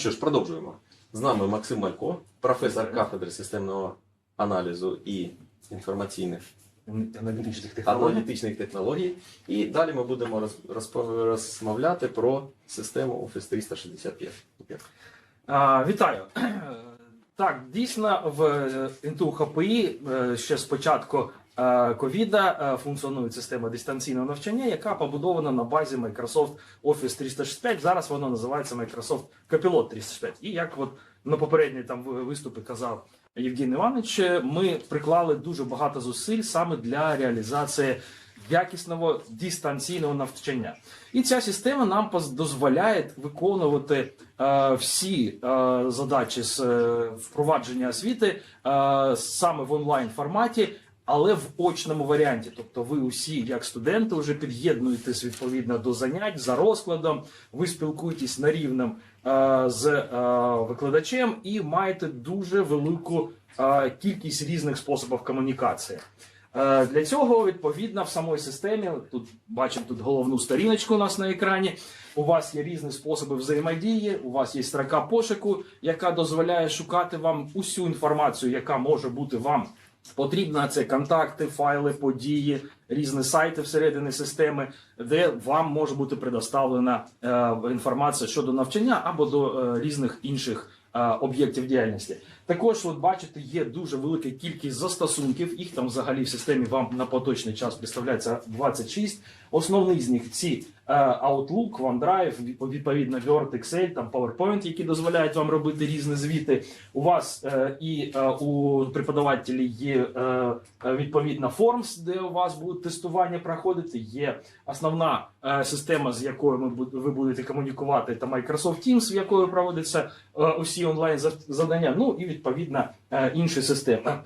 що ж, продовжуємо. З нами Максим Малько, професор кафедри системного аналізу і інформаційних аналітичних технологій. аналітичних технологій. І далі ми будемо роз- розмовляти про систему Office 365. А, вітаю. Так, дійсно, в ІНТУ ХПІ е, ще з початку е, ковіда е, функціонує система дистанційного навчання, яка побудована на базі Microsoft Office 365. Зараз воно називається Microsoft Copilot 365. І як от на попередній там ви- виступі казав Євгеній Іванович, е, ми приклали дуже багато зусиль саме для реалізації якісного дистанційного навчання. І ця система нам дозволяє виконувати е, всі е, задачі з е, впровадження освіти е, саме в онлайн форматі. Але в очному варіанті, тобто ви усі, як студенти, вже під'єднуєтесь відповідно до занять за розкладом, ви спілкуєтесь на рівнем е, з е, викладачем і маєте дуже велику е, кількість різних способів комунікації. Для цього відповідно в самій системі тут бачимо тут головну сторіночку у нас на екрані. У вас є різні способи взаємодії. У вас є строка пошуку, яка дозволяє шукати вам усю інформацію, яка може бути вам потрібна. Це контакти, файли, події, різні сайти всередині системи, де вам може бути предоставлена е, інформація щодо навчання або до е, різних інших е, об'єктів діяльності. Також, от бачите, є дуже велика кількість застосунків. Їх там взагалі в системі вам на поточний час представляється 26. Основний з них ці е, Outlook, OneDrive, відповідно Word, Excel, там PowerPoint, які дозволяють вам робити різні звіти. У вас е, і е, у преподавателі є відповідна Forms, де у вас будуть тестування проходити. Є основна система, з якою ви будете комунікувати, та Microsoft Teams, в якою проводяться усі онлайн зав- завдання. Ну і відповідно е, інші системи.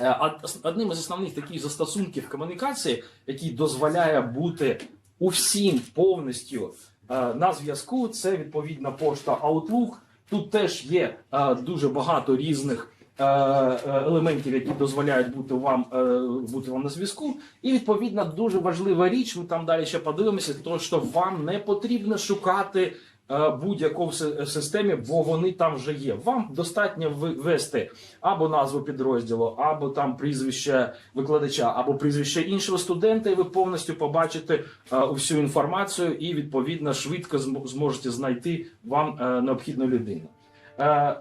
Е, Одним із основних таких застосунків комунікації, який дозволяє бути усім повністю е, на зв'язку, це відповідна пошта Outlook. Тут теж є дуже багато різних елементів, які дозволяють бути вам, бути вам на зв'язку. І відповідно дуже важлива річ. Ми там далі ще подивимося, то що вам не потрібно шукати е, будь-яку системі, бо вони там вже є. Вам достатньо ввести або назву підрозділу, або там прізвище викладача, або прізвище іншого студента, і ви повністю побачите е, усю інформацію і відповідно швидко зможете знайти вам е, необхідну людину. Е,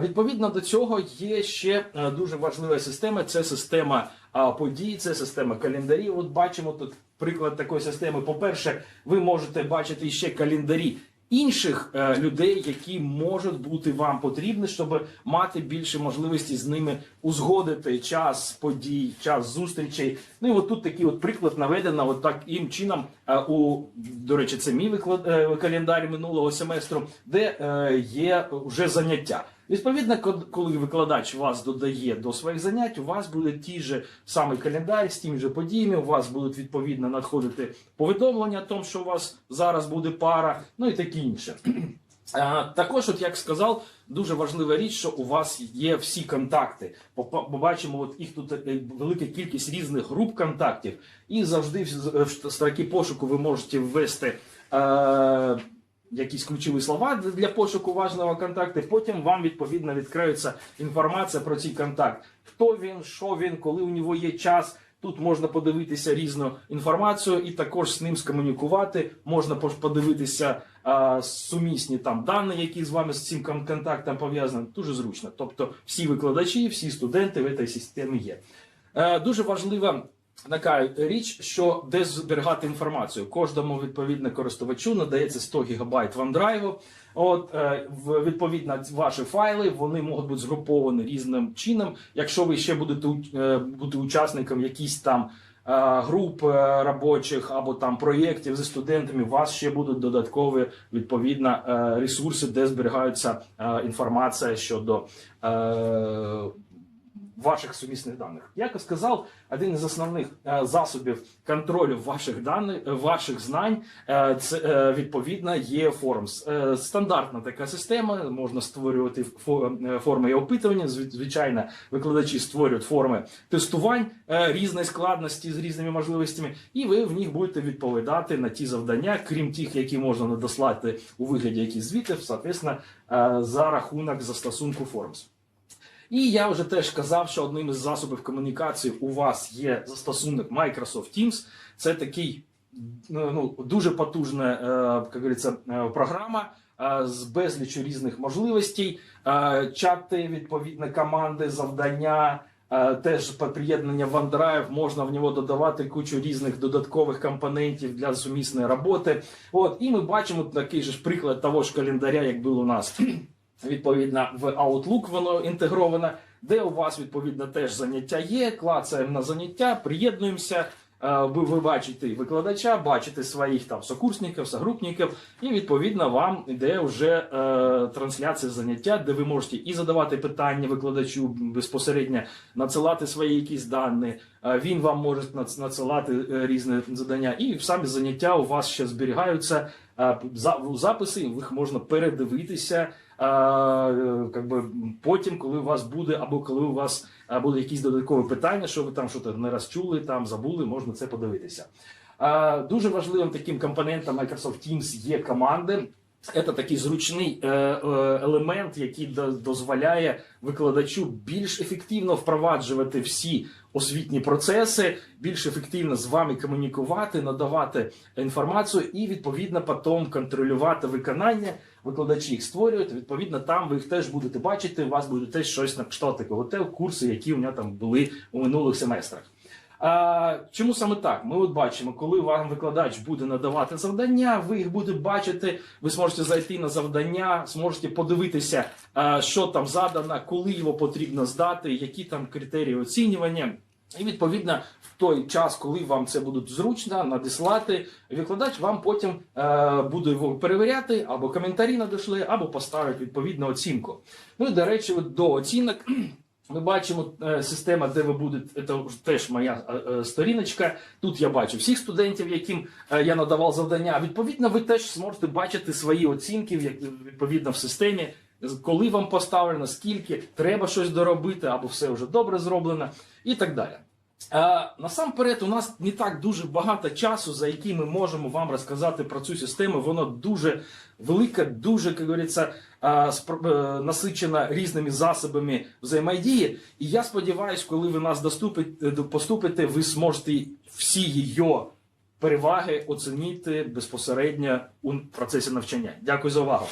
Відповідно до цього є ще е, дуже важлива система. Це система подій, це система календарів. От бачимо тут приклад такої системи. По-перше, ви можете бачити ще календарі інших е, людей, які можуть бути вам потрібні, щоб мати більше можливості з ними узгодити час подій, час зустрічей. Ну і от тут такий от приклад наведено, от таким чином е, у до речі, це мій виклад е, календар минулого семестру, де е, є вже заняття. Відповідно, коли викладач вас додає до своїх занять, у вас буде ті же самий календар з тими же подіями. У вас будуть відповідно надходити повідомлення, о тому, що у вас зараз буде пара, ну і таке інше. Також, от як сказав, дуже важлива річ, що у вас є всі контакти. Побачимо, от їх тут е, велика кількість різних груп контактів, і завжди в строки пошуку ви можете ввести. Якісь ключові слова для пошуку важного контакту, потім вам відповідно відкриється інформація про цей контакт. Хто він, що він, коли у нього є час. Тут можна подивитися різну інформацію і також з ним скомунікувати. Можна подивитися а, сумісні там дані, які з вами з цим контактом пов'язані. Дуже зручно. Тобто, всі викладачі, всі студенти в цій системі є. Е, дуже важлива така річ, що де зберігати інформацію. Кожному відповідно користувачу надається 100 ГБ OneDrive. От е, відповідно ваші файли вони можуть бути згруповані різним чином. Якщо ви ще будете е, бути учасником якісь там е, груп робочих або там проєктів зі студентами, у вас ще будуть додаткові відповідно ресурси, де зберігаються інформація щодо ваших сумісних даних. Як я сказав, один із основних е, засобів контролю ваших даних, е, ваших знань, е, це відповідно є Forms. Стандартна така система, можна створювати фо- форми і опитування. Зв- Звичайно, викладачі створюють форми тестувань різної складності з різними можливостями, і ви в них будете відповідати на ті завдання, крім тих, які можна надослати у вигляді якихось звітів, соответственно, за рахунок застосунку Forms. І я вже теж казав, що одним із засобів комунікації у вас є застосунок Microsoft Teams. Це такий ну, ну, дуже потужна, е, як говориться, е, програма е, з безлічю різних можливостей, чати, відповідно, команди, завдання. Теж приєднання в OneDrive можна в нього додавати кучу різних додаткових компонентів для сумісної роботи. От і ми бачимо такий же ж приклад того ж календаря, як був у нас відповідно в Outlook воно інтегровано, де у вас відповідно теж заняття є. Клацаємо на заняття, приєднуємося. е, Ви, бачите викладача, бачите своїх там сокурсників, согрупників, і відповідно вам йде вже е, трансляція заняття, де ви можете і задавати питання викладачу безпосередньо, надсилати свої якісь дані. е, Він вам може надсилати е, різні завдання, і самі заняття у вас ще зберігаються. Записи їх можна передивитися а, е, потім, коли у вас буде, або коли у вас буде якісь додаткові питання, що ви там щось не раз чули, там забули, можна це подивитися. Дуже важливим таким компонентом Microsoft Teams є команди. Це такий зручний е, е, елемент, який до- дозволяє викладачу більш ефективно впроваджувати всі освітні процеси, більш ефективно з вами комунікувати, надавати інформацію і відповідно потім контролювати виконання викладачі їх створюють. Відповідно, там ви їх теж будете бачити. У вас буде теж щось на кшталт такого те курси, які у мене там були у минулих семестрах. А, чому саме так? Ми от бачимо, коли вам викладач буде надавати завдання, ви їх будете бачити. Ви зможете зайти на завдання, зможете подивитися, а, що там задано, коли його потрібно здати, які там критерії оцінювання. І відповідно в той час, коли вам це буде зручно, надіслати, викладач вам потім е, буде його перевіряти, або коментарі надійшли, або поставить відповідну оцінку. Ну і до речі, до оцінок. Ми бачимо е, система, де ви будете, це теж моя е, е, сторіночка. Тут я бачу всіх студентів, яким е, я надавав завдання. Відповідно, ви теж зможете бачити свої оцінки як, відповідно в системі, коли вам поставлено, скільки треба щось доробити, або все вже добре зроблено, і так далі. Е, насамперед, у нас не так дуже багато часу, за який ми можемо вам розказати про цю систему. Воно дуже велике, дуже, як говориться, е, е, насичена різними засобами взаємодії. І я сподіваюся, коли ви нас доступите, поступите, ви зможете всі її переваги оцінити безпосередньо у процесі навчання. Дякую за увагу.